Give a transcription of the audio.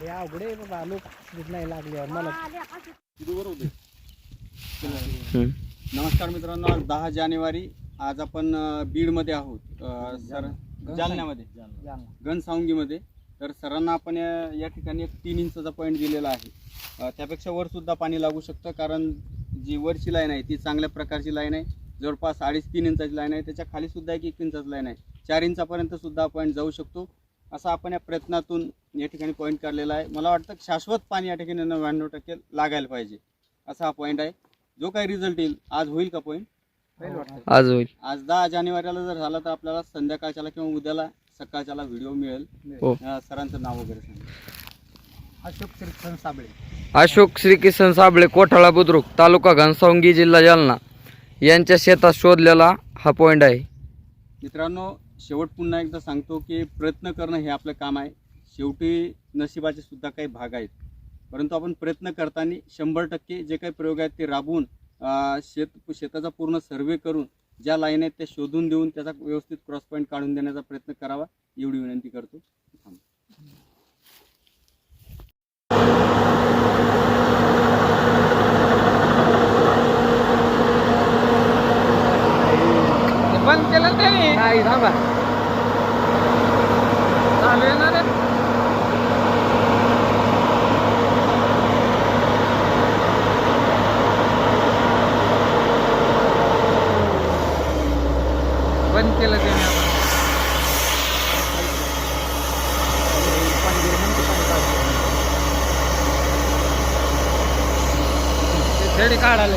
लय अवघड आहे बाबा लोक नाही लागल्यावर मला. नमस्कार मित्रांनो आज दहा जानेवारी आज आपण बीडमध्ये आहोत. सर जालन्यामध्ये. जालना. घनसावंगीमध्ये तर सरांना आपण या ठिकाणी एक तीन इंचचा पॉईंट दिलेला आहे. त्यापेक्षा वर सुद्धा पाणी लागू शकतं कारण जी वरची लाईन आहे ती चांगल्या प्रकारची लाईन आहे. जवळपास अडीच तीन इंचाची लाईन आहे. त्याच्याखाली सुद्धा एक एक इंचाची लाईन आहे. चार इंचापर्यंत सुद्धा पॉईंट जाऊ शकतो. असा आपण या प्रयत्नातून या ठिकाणी पॉईंट काढलेला आहे. मला वाटतं शाश्वत पाणी या ठिकाणी नव्याण्णव टक्के लागायला पाहिजे. असा हा पॉईंट आहे. जो काही रिझल्ट येईल आज होईल का पॉईंट. आज होईल. आज दहा जानेवारीला जर झाला तर आपल्याला संध्याकाळच्याला किंवा उद्याला सकाळच्याला व्हिडिओ मिळेल. हो. अं, सरांचं नाव वगैरे सांगा. अशोक श्रीक्षण साबळे. अशोक श्रीकिसन साबळे कोठाळा बुद्रुक तालुका घनसावंगी जिल्हा जालना. यांच्या शेतात शोधलेला हा पॉईंट आहे. मित्रांनो शेवट पुन्हा एकदा सांगतो की प्रयत्न करणं हे आपलं काम आहे. शेवटी नशिबाचे सुद्धा काही भाग आहेत. परंतु आपण प्रयत्न करताना शंभर टक्के जे काही प्रयोग आहेत ते राबवून शेत शेताचा पूर्ण सर्वे करून ज्या लाईन आहेत त्या शोधून देऊन त्याचा व्यवस्थित क्रॉस पॉईंट काढून देण्याचा प्रयत्न करावा एवढी विनंती करतो. थांबतो. बंद केलं त्याने. नाही थांबा. चालू आहे बंद केलं त्याने आता. ते थेडी काढायला